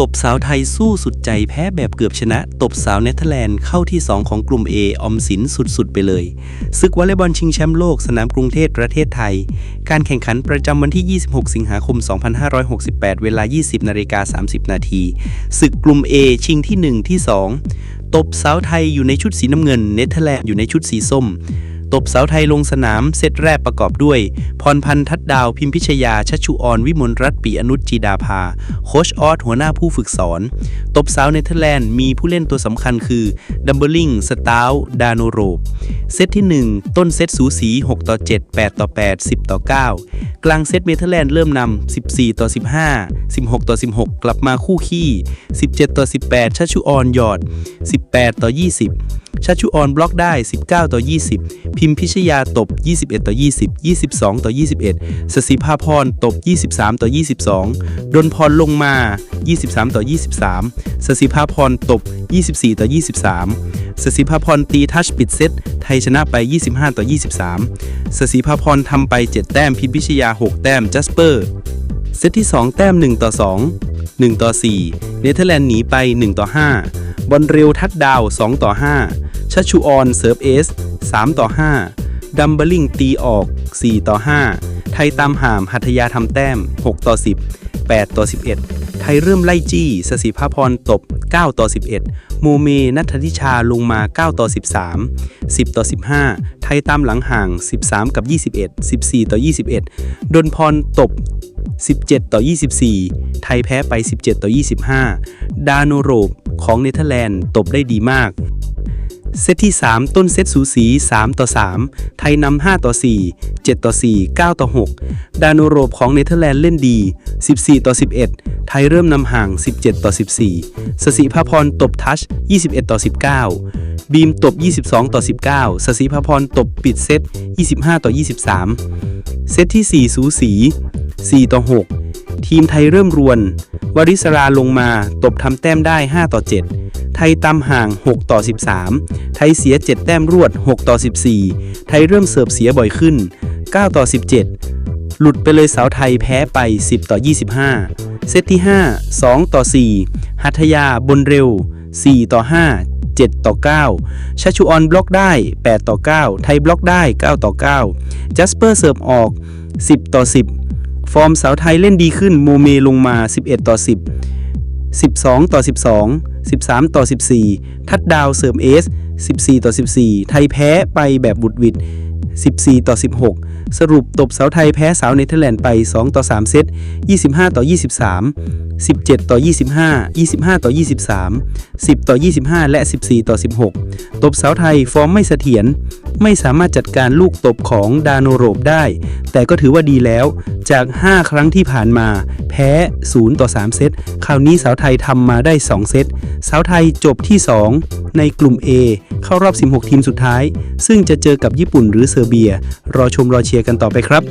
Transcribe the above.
ตบสาวไทยสู้สุดใจแพ้แบบเกือบชนะ ตบสาวเนเธอร์แลนด์เข้าที่ 2 ของกลุ่ม A ออมสินสุดๆ ไปเลยศึกวอลเลย์บอลชิงแชมป์โลกสนามกรุงเทพประเทศไทย การแข่งขันประจำวันที่ 26 สิงหาคม 2568 เวลา 20นาฬิกา30 นาทีศึกกลุ่ม A ชิงที่ 1 ที่ 2 ตบสาวไทยอยู่ในชุดสีน้ำเงิน เนเธอร์แลนด์อยู่ในชุดสีส้ม ตบสาวไทยลงสนามเซตแรกประกอบด้วย พรพันธ์ทัดดาวพิมพิชยาชัชชุออนวิมลรัตนปีอนุจจีดาภา โคชออสหัวหน้าผู้ฝึกสอน ตบสาวเนเธอร์แลนด์มีผู้เล่นตัวสำคัญคือดัมเบลิงสตาวดาโนโรบเซตที่ 1 ต้นเซตสูสี 6 ต่อ 7 8 ต่อ 8 10 ต่อ 9 กลางเซตเนเธอร์แลนด์เริ่มนำ 14 ต่อ 15 16 ต่อ 16 กลับมาคู่ขี้ 17 ต่อ 18 ชัชชุออนหยอด 18 ต่อ 20 ชัชชุออนบล็อกได้ 19 ต่อ 20 พิมพิชยาตบ 21 ต่อ 20 22 ต่อ 21สศิภาพรตบ 23 ต่อ 22 ดนพรลงมา 23 ต่อ 23สศิภาพรตบ 24 ต่อ 23สศิภาพรตีทัชปิดเซต ไทยชนะไป 25 ต่อ 23สศิภาพรทำไป 7 แต้ม พิมพิชยา 6 แต้ม จัสเปอร์ เซตที่ 2 แต้ม 1 ต่อ 2 1 ต่อ 4 เนเธอร์แลนด์หนีไป 1 ต่อ 5 บอลเร็วทัดดาว 2 ต่อ 5 ชัชชูออนเซิร์ฟเอส3ต่อ 5 ดัมเบลิงตีออก 4 ต่อ 5 ไทยตามหามหัทยาทำแต้ม 6 ต่อ 10 8 ต่อ 11 ไทยเริ่มไล่จี้สศิภาพรตบ 9 ต่อ 11 โมเมนัทธิชาลงมา 9 ต่อ 13 10 ต่อ 15 ไทยตามหลังห่าง 13 กับ 21 14 ต่อ 21 ดนพรตบ 17 ต่อ 24 ไทยแพ้ไป 17 ต่อ 25 ดาโนโรบของเนเธอร์แลนด์ตบได้ดีมาก เซตที่ 3 ต้นเซตสูสี 3 ต่อ 3 ไทยนำ5ต่อ 4 7 ต่อ 4 9 ต่อ 6 ดานโรบของเนเธอร์แลนด์เล่นดี 14 ต่อ 11 ไทยเริ่มนำห่าง 17 ต่อ 14สศิภาพรตบทัช 21 ต่อ 19 บีมตบ 22 ต่อ 19สศิภาพรตบปิดเซต 25 ต่อ 23 เซตที่ 4 สูสี 4 ต่อ 6 ทีมไทยเริ่มรวน วริศราลงมาตบทำแต้มได้ 5 ต่อ 7 ไทยตามห่าง 6 ต่อ 13 ไทยเสีย 7 แต้มรวด 6 ต่อ 14 ไทยเริ่มเสิร์ฟเสียบ่อยขึ้น 9 ต่อ 17 หลุดไปเลยสาวไทยแพ้ไป 10 ต่อ 25 เซตที่ 5 2 ต่อ 4 หัทยาบนเร็ว 4 ต่อ 5 7 ต่อ 9ชัชชุออนบล็อกได้ 8 ต่อ 9 ไทยบล็อกได้ 9 ต่อ 9 จัสเปอร์เสิร์ฟออก 10 ต่อ 10 ฟอร์มสาวไทยเล่นดีขึ้นโมเมลงมา 11 ต่อ 10 12 ต่อ 12 13 ต่อ 14 ทัดดาวเสริมเอส 14 ต่อ 14 ไทยแพ้ไปแบบบุดวิด 14 ต่อ 16 สรุปตบสาวไทยแพ้สาวเนเธอร์แลนด์ไป 2 ต่อ 3 เซต 25 ต่อ 23 17 ต่อ 25 25 ต่อ 23 10 ต่อ 25 และ 14 ต่อ 16 ตบสาวไทยฟอร์มไม่เสถียร ไม่สามารถจัดการลูกตบของดานโรบได้ แต่ก็ถือว่าดีแล้ว จาก 5 ครั้งที่ผ่านมา พ้ 0 ต่อ 3 เซต คราวนี้สาวไทยทำมาได้ 2 เซต สาวไทยจบที่ 2 ในกลุ่ม A เข้ารอบ 16 ทีมสุดท้าย ซึ่งจะเจอกับญี่ปุ่นหรือเซอร์เบีย รอชมรอเชียร์กันต่อไปครับ